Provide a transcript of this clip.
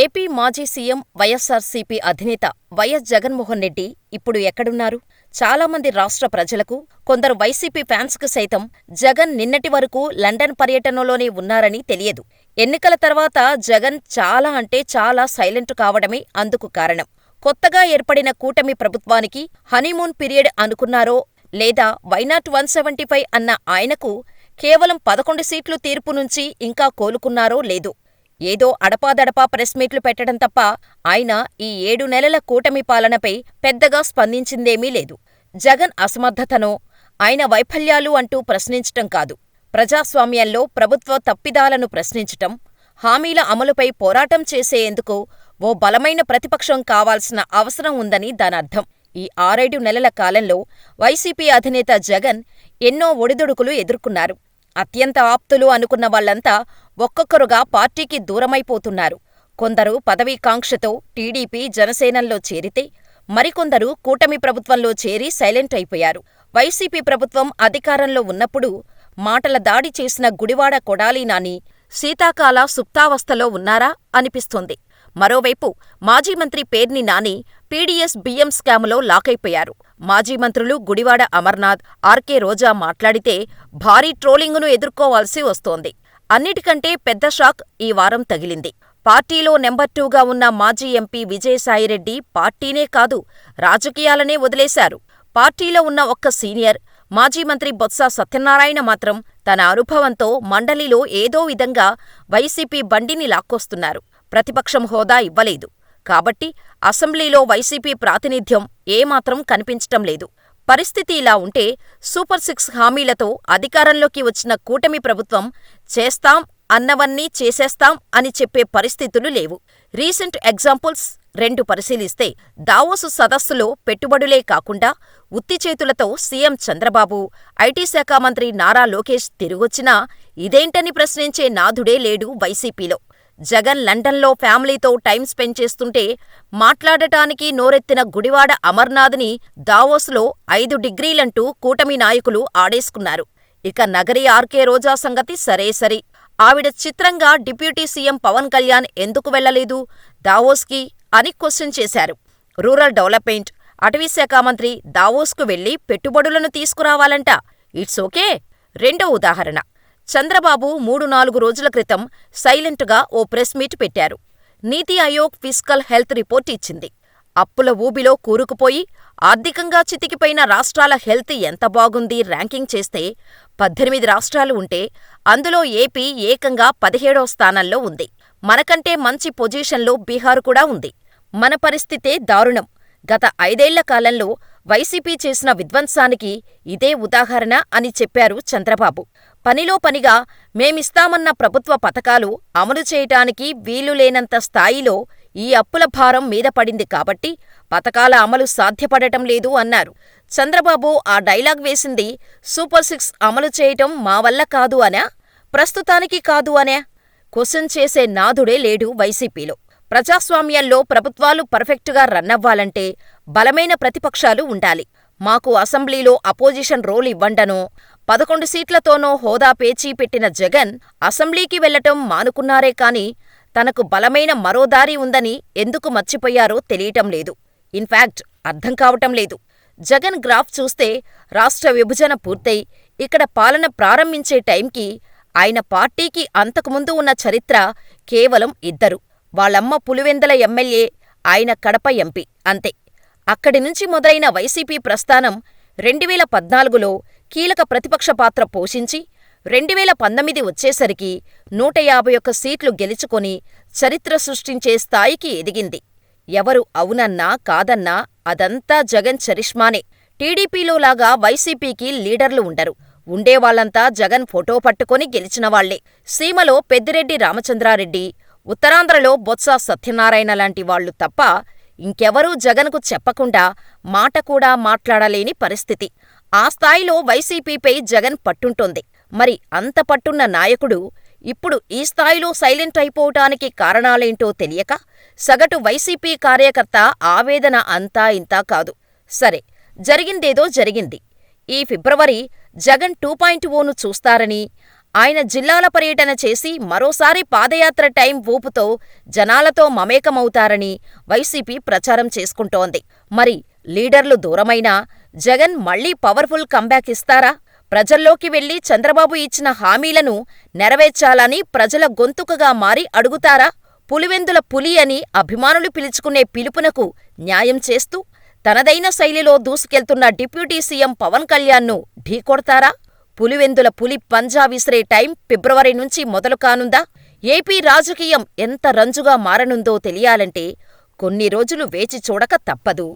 AP మాజీ CM YSRCP అధినేత YS Jaganmohan Reddy ఇప్పుడు ఎక్కడున్నారు? చాలామంది రాష్ట్ర ప్రజలకు, కొందరు వైసీపీ ఫ్యాన్స్కు సైతం జగన్ నిన్నటి వరకు లండన్ పర్యటనలోనే ఉన్నారని తెలియదు. ఎన్నికల తర్వాత జగన్ చాలా అంటే చాలా సైలెంట్ కావడమే అందుకు కారణం. కొత్తగా ఏర్పడిన కూటమి ప్రభుత్వానికి హనీమూన్ పీరియడ్ అనుకున్నారో లేదా వైనాట్ వన్ సెవెంటీ ఫైవ్ అన్న ఆయనకు కేవలం పదకొండు సీట్లు తీర్పు నుంచి ఇంకా కోలుకున్నారో లేదో. ఏదో అడపాదడపా ప్రెస్ మీట్లు పెట్టడం తప్ప ఆయన ఈ ఏడు నెలల కూటమి పాలనపై పెద్దగా స్పందించిందేమీ లేదు. జగన్ అసమర్థతనో, ఆయన వైఫల్యాలు అంటూ ప్రశ్నించటం కాదు. ప్రజాస్వామ్యంలో ప్రభుత్వ తప్పిదాలను ప్రశ్నించటం, హామీల అమలుపై పోరాటం చేసేందుకు ఓ బలమైన ప్రతిపక్షం కావాల్సిన అవసరం ఉందని దానర్థం. ఈ ఆరేడు నెలల కాలంలో వైసీపీ అధినేత జగన్ ఎన్నో ఒడిదుడుకులు ఎదుర్కొన్నారు. అత్యంత ఆప్తులు అనుకున్న వాళ్ళంతా ఒక్కొక్కరుగా పార్టీకి దూరమైపోతున్నారు. కొందరు పదవీకాంక్షతో టీడీపీ, జనసేనల్లో చేరితే, మరికొందరు కూటమి ప్రభుత్వంలో చేరి సైలెంట్ అయిపోయారు. వైసీపీ ప్రభుత్వం అధికారంలో ఉన్నప్పుడు మాటల దాడి చేసిన గుడివాడ కొడాలి నాని శీతాకాల సుప్తావస్థలో ఉన్నారా అనిపిస్తోంది. మరోవైపు మాజీ మంత్రి పేర్ని నాని పీడీఎస్ బియ్యం స్కాములో లాకైపోయారు. మాజీ మంత్రులు గుడివాడ అమర్నాథ్, ఆర్కే రోజా మాట్లాడితే భారీ ట్రోలింగును ఎదుర్కోవాల్సి వస్తోంది. అన్నిటికంటే పెద్ద షాక్ ఈ వారం తగిలింది. పార్టీలో నెంబర్ టూగా ఉన్న మాజీ ఎంపీ విజయసాయిరెడ్డి పార్టీనే కాదు, రాజకీయాలనే వదిలేశారు. పార్టీలో ఉన్న ఒక్క సీనియర్, మాజీ మంత్రి బొత్స సత్యనారాయణ మాత్రం తన అనుభవంతో మండలిలో ఏదో విధంగా వైసీపీ బండిని లాక్కొస్తున్నారు. ప్రతిపక్షం హోదా ఇవ్వలేదు. కాబట్టి అసెంబ్లీలో వైసీపీ ప్రాతినిధ్యం ఏమాత్రం కనిపించటం లేదు. పరిస్థితి ఇలా ఉంటే సూపర్ సిక్స్ హామీలతో అధికారంలోకి వచ్చిన కూటమి ప్రభుత్వం చేస్తాం అన్నవన్నీ చేసేస్తాం అని చెప్పే పరిస్థితులు లేవు. రీసెంట్ ఎగ్జాంపుల్స్ రెండు పరిశీలిస్తే దావోసు సదస్సులో పెట్టుబడులే కాకుండా ఉత్తి చేతులతో సీఎం చంద్రబాబు, ఐటీ శాఖ మంత్రి నారా లోకేష్ తిరిగొచ్చినా ఇదేంటని ప్రశ్నించే నాథుడే లేడు వైసీపీలో. జగన్ లండన్లో ఫ్యామిలీతో టైం స్పెండ్ చేస్తుంటే మాట్లాడటానికి నోరెత్తిన గుడివాడ అమర్నాథ్ని దావోస్లో ఐదు డిగ్రీలంటూ కూటమి నాయకులు ఆడేసుకున్నారు. ఇక నగరి ఆర్కే రోజా సంగతి సరే సరి. ఆవిడ చిత్రంగా డిప్యూటీ సీఎం పవన్ కళ్యాణ్ ఎందుకు వెళ్ళలేదు దావోస్కి అని క్వశ్చన్ చేశారు. రూరల్ డెవలప్మెంట్, అటవీశాఖ మంత్రి దావోస్కు వెళ్ళి పెట్టుబడులను తీసుకురావాలంట. It's okay. రెండో ఉదాహరణ చంద్రబాబు మూడు నాలుగు రోజుల క్రితం సైలెంట్గా ఓ ప్రెస్ మీట్ పెట్టారు. నీతి ఆయోగ్ ఫిస్కల్ హెల్త్ రిపోర్ట్ ఇచ్చింది. అప్పుల ఊబిలో కూరుకుపోయి ఆర్థికంగా చితికిపోయిన రాష్ట్రాల హెల్త్ ఎంత బాగుంది ర్యాంకింగ్ చేస్తే పద్దెనిమిది రాష్ట్రాలు ఉంటే అందులో ఏపీ ఏకంగా పదిహేడో స్థానంలో ఉంది. మనకంటే మంచి పొజిషన్లో బీహార్ కూడా ఉంది. మన పరిస్థితే దారుణం. గత ఐదేళ్ళ కాలంలో వైసీపీ చేసిన విధ్వంసానికి ఇదే ఉదాహరణ అని చెప్పారు చంద్రబాబు. పనిలో పనిగా మేమిస్తామన్న ప్రభుత్వ పథకాలు అమలు చేయటానికి వీలులేనంత స్థాయిలో ఈ అప్పుల భారం మీద పడింది కాబట్టి పథకాల అమలు సాధ్యపడటం లేదు అన్నారు. చంద్రబాబు ఆ డైలాగ్ వేసింది సూపర్ సిక్స్ అమలు చేయటం మా వల్ల కాదు అనా? ప్రస్తుతానికి కాదు అనా? క్వశ్చన్ చేసే నాథుడే లేడు వైసీపీలో. ప్రజాస్వామ్యంలో ప్రభుత్వాలు పర్ఫెక్టుగా రన్నవ్వాలంటే బలమైన ప్రతిపక్షాలు ఉండాలి. మాకు అసెంబ్లీలో అపోజిషన్ రోల్ ఇవ్వండనో, పదకొండు సీట్లతోనో హోదా పేచీ పెట్టిన జగన్ అసెంబ్లీకి వెళ్ళటం మానుకున్నారే కాని తనకు బలమైన మరో దారి ఉందని ఎందుకు మర్చిపోయారో తెలియటం లేదు. ఇన్ఫాక్ట్ అర్థం కావటం లేదు. జగన్ గ్రాఫ్ చూస్తే రాష్ట్ర విభజన పూర్తయి ఇక్కడ పాలన ప్రారంభించే టైంకి ఆయన పార్టీకి అంతకుముందు ఉన్న చరిత్ర కేవలం ఇద్దరు. వాళ్ళమ్మ పులివెందల ఎమ్మెల్యే, ఆయన కడప ఎంపీ అంతే. అక్కడి నుంచి మొదలైన వైసీపీ ప్రస్థానం రెండువేల పద్నాలుగులో కీలక ప్రతిపక్ష పాత్ర పోషించి, రెండువేల పంతొమ్మిది వచ్చేసరికి నూట యాభై ఒక్క సీట్లు గెలుచుకొని చరిత్ర సృష్టించే స్థాయికి ఎదిగింది. ఎవరు అవునన్నా కాదన్నా అదంతా జగన్ చరిష్మానే. టీడీపీలోలాగా వైసీపీకి లీడర్లు ఉండరు. ఉండేవాళ్ళంతా జగన్ ఫోటో పట్టుకొని గెలిచినవాళ్ళే. సీమలో పెద్దిరెడ్డి రామచంద్రారెడ్డి, ఉత్తరాంధ్రలో బొత్స సత్యనారాయణ లాంటి వాళ్ళు తప్ప ఇంకెవరూ జగన్కు చెప్పకుండా మాట కూడా మాట్లాడలేని పరిస్థితి. ఆ స్థాయిలో వైసీపీపై జగన్ పట్టుంటోంది. మరి అంత పట్టున్న నాయకుడు ఇప్పుడు ఈ స్థాయిలో సైలెంట్ అయిపోవటానికి కారణాలేంటో తెలియక సగటు వైసీపీ కార్యకర్త ఆవేదన అంతా ఇంతా కాదు. సరే, జరిగిందేదో జరిగింది. ఈ ఫిబ్రవరి జగన్ టూ పాయింట్ ఓను చూస్తారని, ఆయన జిల్లాల పర్యటన చేసి మరోసారి పాదయాత్ర టైం ఊపుతో జనాలతో మమేకమవుతారని వైసీపీ ప్రచారం చేసుకుంటోంది. మరి లీడర్లు దూరమైనా జగన్ మళ్ళీ పవర్ఫుల్ కంబ్యాక్ ఇస్తారా? ప్రజల్లోకి వెళ్ళి చంద్రబాబు ఇచ్చిన హామీలను నెరవేర్చాలని ప్రజల గొంతుకగా మారి అడుగుతారా? పులివెందుల పులి అని అభిమానులు పిలుచుకునే పిలుపునకు న్యాయం చేస్తూ తనదైన శైలిలో దూసుకెళ్తున్న డిప్యూటీ సీఎం పవన్ కళ్యాణ్ను ఢీకొడతారా? పులివెందుల పులి పంజా విసిరే టైం ఫిబ్రవరి నుంచి మొదలు కానుందా? ఏపీ రాజకీయం ఎంత రంజుగా మారనుందో తెలియాలంటే కొన్ని రోజులు వేచి చూడక తప్పదు.